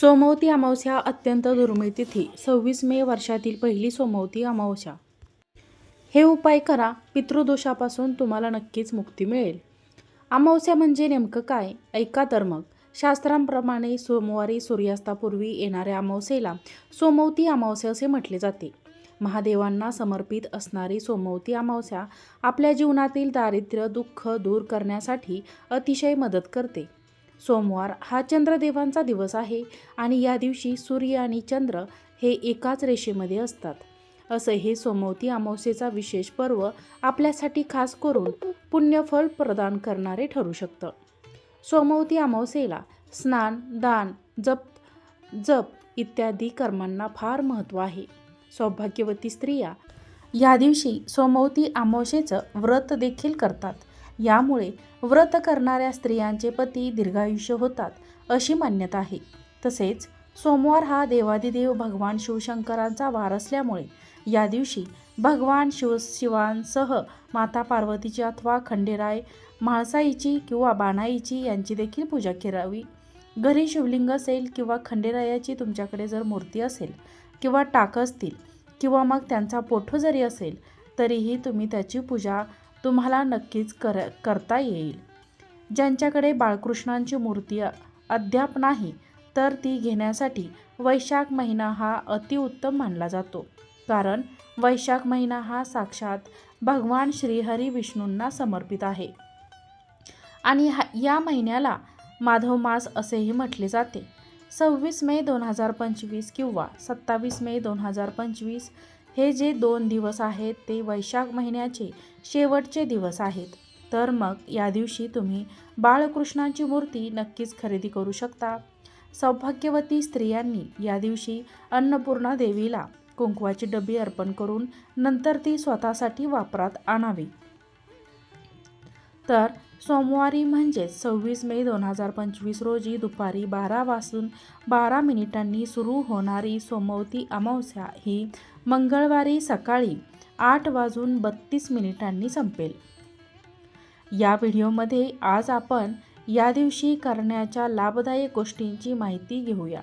सोमवती अमावस्या अत्यंत दुर्मिळ तिथी. सव्वीस मे वर्षातील पहिली सोमवती अमावस्या. हे उपाय करा. पितृदोषापासून तुम्हाला नक्कीच मुक्ती मिळेल. अमावस्या म्हणजे नेमकं काय? ऐका तर मग. शास्त्रांप्रमाणे सोमवारी सूर्यास्तापूर्वी येणाऱ्या अमावस्येला सोमवती अमावस्या असे म्हटले जाते. महादेवांना समर्पित असणारी सोमवती अमावस्या आपल्या जीवनातील दारिद्र्य दुःख दूर करण्यासाठी अतिशय मदत करते. सोमवार हा चंद्रदेवांचा दिवस आहे आणि या दिवशी सूर्य आणि चंद्र हे एकाच रेषेमध्ये असतात. असं हे सोमवती अमावस्येचा विशेष पर्व आपल्यासाठी खास करून पुण्यफल प्रदान करणारे ठरू शकतं. सोमवती अमावस्येला स्नान दान जप जप इत्यादी कर्मांना फार महत्त्व आहे. सौभाग्यवती स्त्रिया या दिवशी सोमवती अमावस्येचं व्रत देखील करतात. यामुळे व्रत करणाऱ्या स्त्रियांचे पती दीर्घायुष्य होतात अशी मान्यता आहे. तसेच सोमवार हा देवादिदेव भगवान शिवशंकरांचा वार असल्यामुळे या दिवशी भगवान शिव शिवांसह माता पार्वतीची अथवा खंडेराय म्हाळसाईची किंवा बाणाईची यांची देखील पूजा करावी. घरी शिवलिंग असेल किंवा खंडेरायाची तुमच्याकडे जर मूर्ती असेल किंवा टाक असतील किंवा मग त्यांचा पोठो जरी असेल तरीही तुम्ही त्याची पूजा तुम्हाला नक्कीच कर करता येईल. ज्यांच्याकडे बाळकृष्णांची मूर्ती अद्याप नाही तर ती घेण्यासाठी वैशाख महिना हा अतिउत्तम मानला जातो. कारण वैशाख महिना हा साक्षात भगवान श्रीहरी विष्णूंना समर्पित आहे. आणि हा या महिन्याला माधव मास असेही म्हटले जाते. सव्वीस मे दोन हजार पंचवीस किंवा सत्तावीस मे दोन हजार पंचवीस हे जे दोन दिवस आहेत ते वैशाख महिन्याचे शेवटचे दिवस आहेत. तर मग या दिवशी तुम्ही बाळकृष्णांची मूर्ती नक्कीच खरेदी करू शकता. सौभाग्यवती स्त्रियांनी या दिवशी अन्नपूर्णा देवीला कुंकवाची डबी अर्पण करून नंतर ती स्वतःसाठी वापरात आणावी. तर सोमवारी म्हणजेच सव्वीस मे दोन हजार पंचवीस रोजी दुपारी बारा वाजून बारा मिनिटांनी सुरू होणारी सोमवती अमावस्या ही मंगळवारी सकाळी आठ वाजून बत्तीस मिनिटांनी संपेल. या व्हिडिओमध्ये आज आपण या दिवशी करण्याच्या लाभदायक गोष्टींची माहिती घेऊया.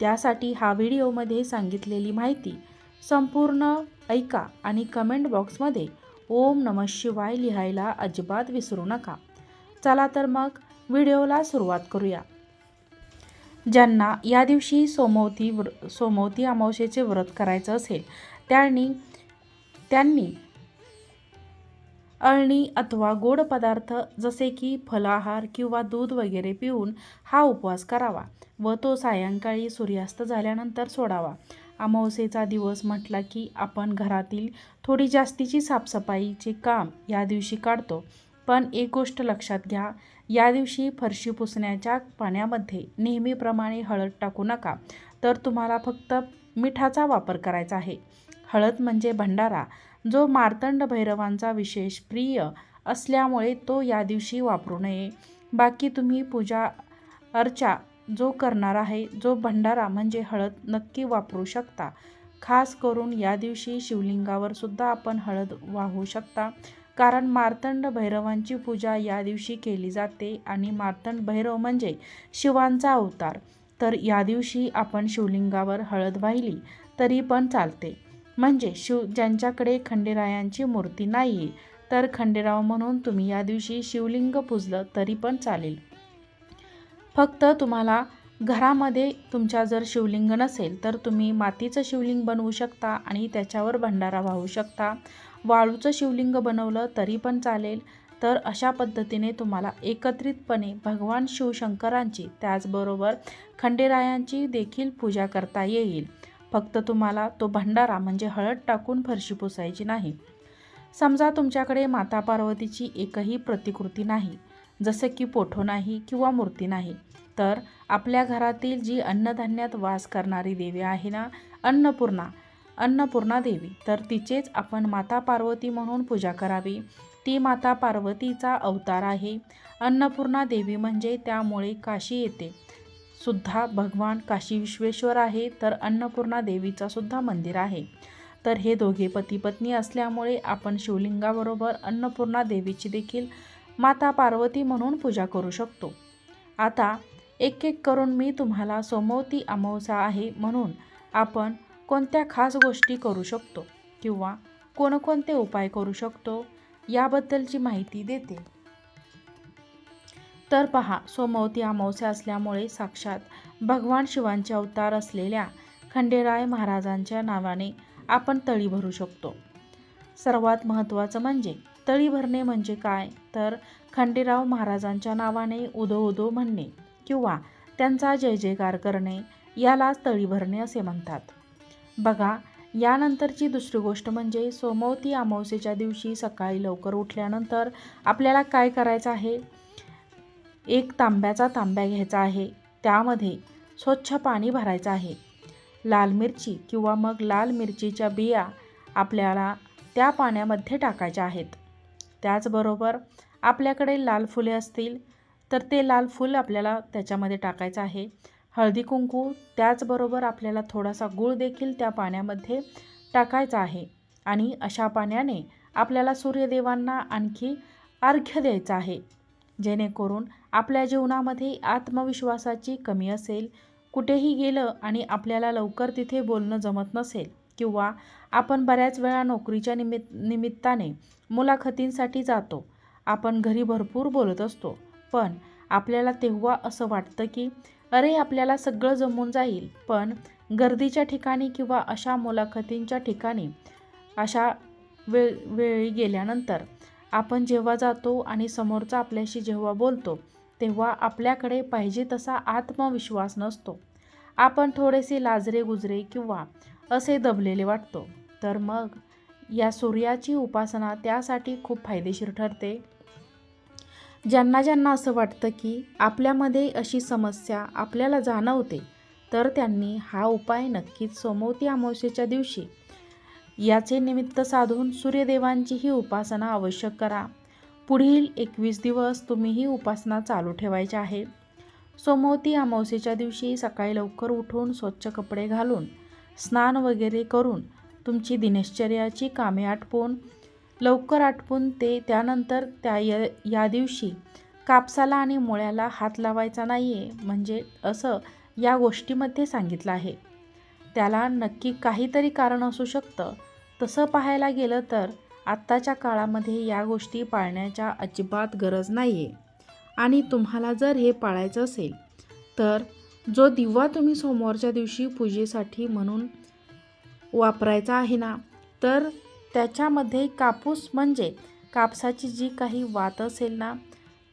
त्यासाठी हा व्हिडिओमध्ये सांगितलेली माहिती संपूर्ण ऐका आणि कमेंट बॉक्समध्ये ओम नम शिवाय लिहायला अजिबात विसरू नका. चला तर मग व्हिडिओला सुरुवात करूया. ज्यांना या दिवशी सोमवती व्र सोमवती अमावस्येचे व्रत करायचं असेल त्यांनी त्यांनी अळणी अथवा गोड पदार्थ जसे की फलाहार किंवा दूध वगैरे पिऊन हा उपवास करावा व तो सायंकाळी सूर्यास्त झाल्यानंतर सोडावा. अमावस्येचा दिवस म्हटला की आपण घरातील थोडी जास्तीची साफसफाईचे काम या दिवशी काढतो. पण एक गोष्ट लक्षात घ्या या दिवशी फरशी पुसण्याच्या पाण्यामध्ये नेहमीप्रमाणे हळद टाकू नका. तर तुम्हाला फक्त मिठाचा वापर करायचा आहे. हळद म्हणजे भंडारा जो मार्तंड भैरवांचा विशेष प्रिय असल्यामुळे तो या दिवशी वापरू नये. बाकी तुम्ही पूजा अर्चा जो करणार आहे जो भंडारा म्हणजे हळद नक्की वापरू शकता. खास करून या दिवशी शिवलिंगावर सुद्धा आपण हळद वाहू शकता. कारण मार्तंड भैरवांची पूजा या दिवशी केली जाते आणि मार्तंड भैरव म्हणजे शिवांचा अवतार. तर या दिवशी आपण शिवलिंगावर हळद वाहिली तरी पण चालते. म्हणजे शिव ज्यांच्याकडे खंडेरायांची मूर्ती नाही आहे तर खंडेराव म्हणून तुम्ही या दिवशी शिवलिंग पूजलं तरी पण चालेल. फक्त तुम्हाला घरामध्ये तुमच्या जर शिवलिंग नसेल तर तुम्ही मातीचं शिवलिंग बनवू शकता आणि त्याच्यावर भंडारा वाहू शकता. वाळूचं शिवलिंग बनवलं तरी पण चालेल. तर अशा पद्धतीने तुम्हाला एकत्रितपणे भगवान शिवशंकरांची त्याचबरोबर खंडेरायांची देखील पूजा करता येईल. फक्त तुम्हाला तो भंडारा म्हणजे हळद टाकून फरशी पुसायची नाही. समजा तुमच्याकडे माता पार्वतीची एकही प्रतिकृती नाही जसं की पोठो नाही किंवा मूर्ती नाही तर आपल्या घरातील जी अन्नधान्यात वास करणारी देवी आहे ना अन्नपूर्णा अन्नपूर्णा देवी. तर तिचेच आपण माता पार्वती म्हणून पूजा करावी. ती माता पार्वतीचा अवतार आहे. अन्नपूर्णा देवी म्हणजे त्यामुळे काशी येते. सुद्धा भगवान काशी विश्वेश्वर आहे तर अन्नपूर्णा देवीचा सुद्धा मंदिर आहे. तर हे दोघे पती पत्नी असल्यामुळे आपण शिवलिंगाबरोबर अन्नपूर्णा देवीची देखील माता पार्वती म्हणून पूजा करू शकतो. आता एक एक करून मी तुम्हाला सोमवती अमावसा आहे म्हणून आपण कोणत्या खास गोष्टी करू शकतो किंवा कोणकोणते उपाय करू शकतो याबद्दलची माहिती देते. तर पहा सोमवती अमावस्या असल्यामुळे साक्षात भगवान शिवांचे अवतार असलेल्या खंडेराय महाराजांच्या नावाने आपण तळी भरू शकतो. सर्वात महत्त्वाचं म्हणजे तळी भरणे म्हणजे काय? तर खंडेराव महाराजांच्या नावाने उदो उदो म्हणणे किंवा त्यांचा जय जयकार करणे यालाच तळी भरणे असे म्हणतात. बघा यानंतरची दुसरी गोष्ट म्हणजे सोमवती अमावस्येच्या दिवशी सकाळी लवकर उठल्यानंतर आपल्याला काय करायचं आहे? एक तांब्याचा तांब्या घ्यायचा आहे. त्यामध्ये स्वच्छ पाणी भरायचं आहे. लाल मिरची किंवा मग लाल मिरचीच्या बिया आपल्याला त्या पाण्यामध्ये टाकायच्या आहेत. त्याचबरोबर आपल्याकडे लाल फुले असतील तर ते लाल फूल आपल्याला त्याच्यामध्ये टाकायचं आहे. हळदी कुंकू त्याचबरोबर आपल्याला थोडासा गूळ देखील त्या पाण्यामध्ये टाकायचा आहे. आणि अशा पाण्याने आपल्याला सूर्यदेवांना आणखी अर्घ्य द्यायचं आहे. जेणेकरून आपल्या जीवनामध्ये आत्मविश्वासाची कमी असेल कुठेही गेलं आणि आपल्याला लवकर तिथे बोलणं जमत नसेल किंवा आपण बऱ्याच वेळा नोकरीच्या निमित्त निमित्ताने मुलाखतींसाठी जातो. आपण घरी भरपूर बोलत असतो. पण आपल्याला तेव्हा असं वाटतं की अरे आपल्याला सगळं जमून जाईल पण गर्दीच्या ठिकाणी किंवा अशा मुलाखतींच्या ठिकाणी अशा वे वेळी गेल्यानंतर आपण जेव्हा जातो आणि समोरचा आपल्याशी जेव्हा बोलतो तेव्हा आपल्याकडे पाहिजे तसा आत्मविश्वास नसतो. आपण थोडेसे लाजरे गुजरे किंवा असे दबलेले वाटतो. तर मग या सूर्याची उपासना त्यासाठी खूप फायदेशीर ठरते. ज्यांना ज्यांना असं वाटतं की आपल्यामध्ये अशी समस्या आपल्याला जाणवते तर त्यांनी हा उपाय नक्कीच सोमवती अमावस्येच्या दिवशी. याचे निमित्त साधून सूर्यदेवांची ही उपासना आवश्यक करा. पुढील एकवीस दिवस तुम्ही ही उपासना चालू ठेवायची आहे सोमवती अमावस्येच्या दिवशी सकाळी लवकर उठून स्वच्छ कपडे घालून स्नान वगैरे करून तुमची दिनश्चर्याची कामे आटपून लवकर आटपून ते त्यानंतर त्या या या दिवशी कापसाला आणि मुळ्याला हात लावायचा नाही आहे म्हणजे असं या गोष्टीमध्ये सांगितलं आहे. त्याला नक्की काहीतरी कारण असू शकतं. तसं पाहायला गेलं तर आत्ताच्या काळामध्ये या गोष्टी पाळण्याच्या अजिबात गरज नाही आहे आणि तुम्हाला जर हे पाळायचं असेल तर जो दिवा तुम्ही समोरच्या दिवशी पूजेसाठी म्हणून वापरायचा आहे ना तर त्याच्यामध्ये कापूस म्हणजे कापसाची जी काही वात असेल ना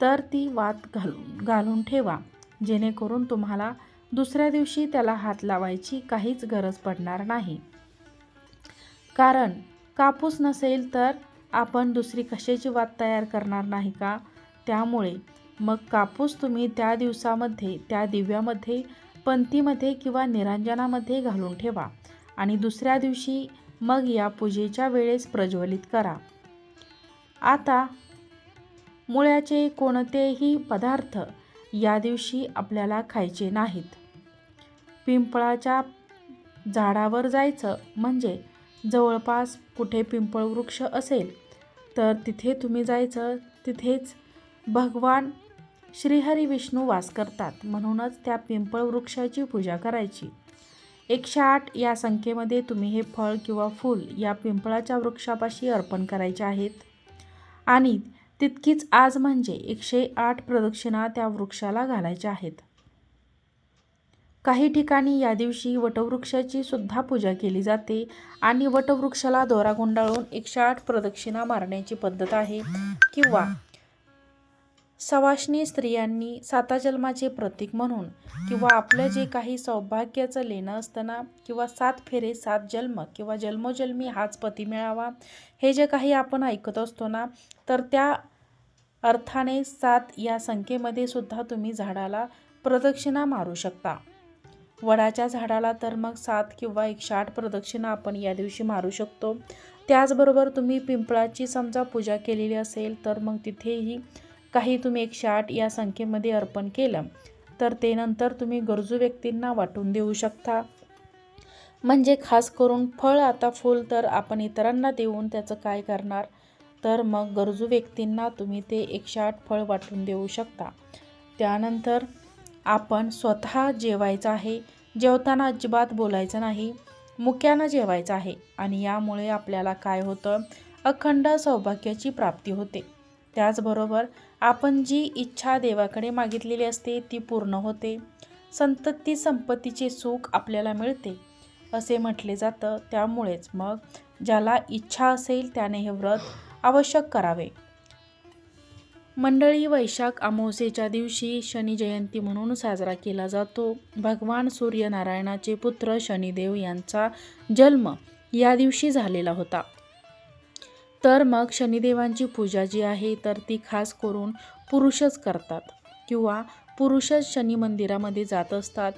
तर ती वात घालून घालून ठेवा. जेणेकरून तुम्हाला दुसऱ्या दिवशी त्याला हात लावायची काहीच गरज पडणार नाही. कारण कापूस नसेल तर आपण दुसरी कशाची वात तयार करणार नाही का? त्यामुळे मग कापूस तुम्ही त्या दिवसामध्ये त्या दिव्यामध्ये पंथीमध्ये किंवा निरांजनामध्ये घालून ठेवा. आणि दुसऱ्या दिवशी मग या पूजेच्या वेळेस प्रज्वलित करा. आता मुळ्याचे कोणतेही पदार्थ या दिवशी आपल्याला खायचे नाहीत. पिंपळाच्या झाडावर जायचं म्हणजे जवळपास कुठे पिंपळ वृक्ष असेल तर तिथे तुम्ही जायचं तिथेच भगवान श्रीहरी विष्णू वास करतात. म्हणूनच त्या पिंपळ वृक्षाची पूजा करायची. एकशे आठ या संख्येमध्ये तुम्ही हे फळ किंवा फूल या पिंपळाच्या वृक्षापाशी अर्पण करायचे आहेत. आणि तितकीच आज म्हणजे एकशे आठ प्रदक्षिणा त्या वृक्षाला घालायच्या आहेत. काही ठिकाणी या दिवशी वटवृक्षाची सुद्धा पूजा केली जाते आणि वटवृक्षाला दोरा गुंडाळून एकशे आठ प्रदक्षिणा मारण्याची पद्धत आहे किंवा सवाष्णी स्त्रियांनी साता जन्माचे प्रतीक म्हणून किंवा आपलं जे काही सौभाग्याचं लेणं असतं ना किंवा सात फेरे सात जन्म किंवा जन्मोजन्मी हाच पती मिळावा हे जे काही आपण ऐकत असतो ना तर त्या अर्थाने सात या संख्येमध्ये सुद्धा तुम्ही झाडाला प्रदक्षिणा मारू शकता. वडाच्या झाडाला तर मग सात किंवा एकशे आठ प्रदक्षिणा आपण या दिवशी मारू शकतो. त्याचबरोबर तुम्ही पिंपळाची समजा पूजा केलेली असेल तर मग तिथेही काही तुम्ही एकशे आठ या संख्येमध्ये अर्पण केलं तर ते नंतर तुम्ही गरजू व्यक्तींना वाटून देऊ शकता. म्हणजे खास करून फळ आता फूल तर आपण इतरांना देऊन त्याचं काय करणार? तर मग गरजू व्यक्तींना तुम्ही ते एकशे आठ फळ वाटून देऊ शकता. त्यानंतर आपण स्वतः जेवायचं आहे. जेवताना अजिबात बोलायचं नाही. मुक्यानं जेवायचं आहे. आणि यामुळे आपल्याला काय होतं? अखंड सौभाग्याची प्राप्ती होते. त्याचबरोबर आपण जी इच्छा देवाकडे मागितलेली असते ती पूर्ण होते. संतती संपत्तीचे सुख आपल्याला मिळते असे म्हटले जातं. त्यामुळेच मग ज्याला इच्छा असेल त्याने हे व्रत आवश्यक करावे. मंडळी वैशाख अमावस्येच्या दिवशी शनी जयंती म्हणून साजरा केला जातो. भगवान सूर्यनारायणाचे पुत्र शनिदेव यांचा जन्म या दिवशी झालेला होता. तर मग शनिदेवांची पूजा जी आहे तर ती खास करून पुरुषच करतात किंवा पुरुषच शनी मंदिरामध्ये जात असतात.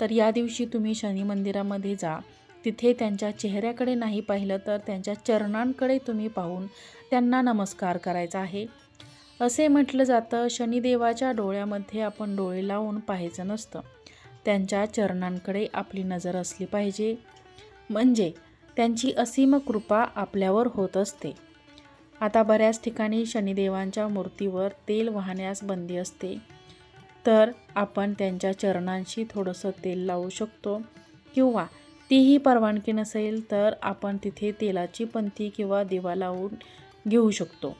तर या दिवशी तुम्ही शनी मंदिरामध्ये जा. तिथे त्यांच्या चेहऱ्याकडे नाही पाहिलं तर त्यांच्या चरणांकडे तुम्ही पाहून त्यांना नमस्कार करायचा आहे. असे म्हटलं जातं शनिदेवाच्या डोळ्यामध्ये आपण डोळे लावून पाहायचं नसतं. त्यांच्या चरणांकडे आपली नजर असली पाहिजे. म्हणजे त्यांची असीम कृपा आपल्यावर होत असते. आता बऱ्याच ठिकाणी शनिदेवांच्या मूर्तीवर तेल वाहण्यास बंदी असते. तर आपण त्यांच्या चरणांशी थोडंसं तेल लावू शकतो. किंवा तीही परवानगी नसेल तर आपण तिथे तेलाची पंथी किंवा दिवा लावून घेऊ शकतो.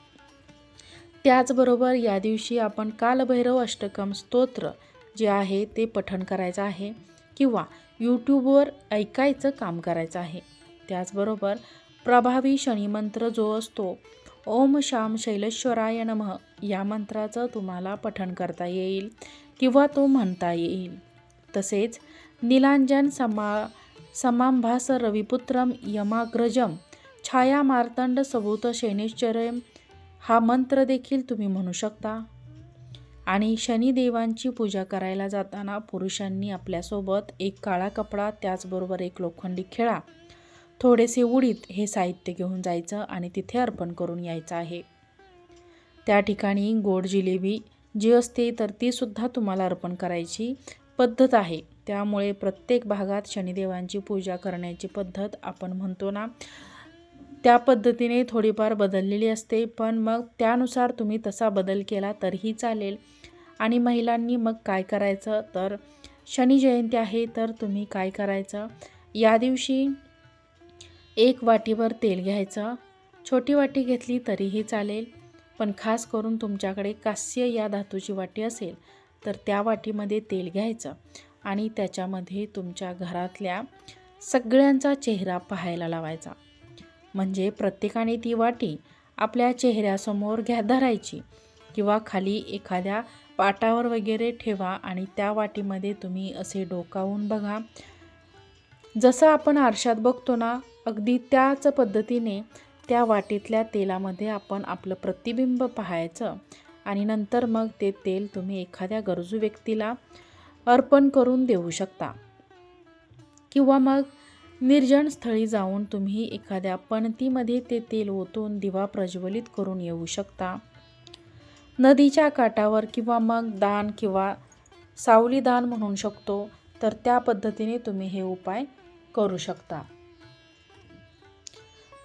त्याचबरोबर या दिवशी आपण कालभैरव अष्टकम स्तोत्र जे आहे ते पठण करायचं आहे किंवा यूट्यूबवर ऐकायचं काम करायचं आहे. त्याचबरोबर प्रभावी शनिमंत्र जो असतो ओम श्याम शैलेश्वराय नमः. या मंत्राचं तुम्हाला पठण करता येईल किंवा तो म्हणता येईल. तसेच निलांजन समा समांभास रविपुत्रम यमाग्रजम छाया मार्तंड सबूत शैनेश्चर्यम हा मंत्र देखील तुम्ही म्हणू शकता. आणि शनिदेवांची पूजा करायला जाताना पुरुषांनी आपल्यासोबत एक काळा कपडा त्याचबरोबर एक लोखंडी खेळा थोडेसे उडीत हे साहित्य घेऊन जायचं आणि तिथे अर्पण करून यायचं आहे. त्या ठिकाणी गोड जिलेबी जी असते तर तीसुद्धा तुम्हाला अर्पण करायची पद्धत आहे. त्यामुळे प्रत्येक भागात शनिदेवांची पूजा करण्याची पद्धत आपण म्हणतो ना त्या पद्धतीने थोडीफार बदललेली असते. पण मग त्यानुसार तुम्ही तसा बदल केला तरीही चालेल. आणि महिलांनी मग काय करायचं? तर शनी जयंती आहे तर तुम्ही काय करायचं? या दिवशी एक वाटीभर तेल घ्यायचं. छोटी वाटी घेतली तरीही चालेल पण खास करून तुमच्याकडे कास्य या धातूची वाटी असेल तर त्या वाटीमध्ये तेल घ्यायचं आणि त्याच्यामध्ये तुमच्या घरातल्या सगळ्यांचा चेहरा पाहायला लावायचा. म्हणजे प्रत्येकाने ती वाटी आपल्या चेहऱ्यासमोर घ्या धरायची किंवा खाली एखाद्या पाटावर वगैरे ठेवा आणि त्या वाटीमध्ये तुम्ही असे डोकावून बघा. जसं आपण आरशात बघतो ना अगदी त्याच पद्धतीने त्या वाटीतल्या तेलामध्ये आपण आपलं प्रतिबिंब पाहायचं आणि नंतर मग ते तेल तुम्ही एखाद्या गरजू व्यक्तीला अर्पण करून देऊ शकता. किंवा मग निर्जन स्थळी जाऊन तुम्ही एखाद्या पणतीमध्ये ते तेल ओतून दिवा प्रज्वलित करून येऊ शकता. नदीच्या काठावर किंवा मग दान किंवा सावली दान म्हणू शकतो तर त्या पद्धतीने तुम्ही हे उपाय करू शकता.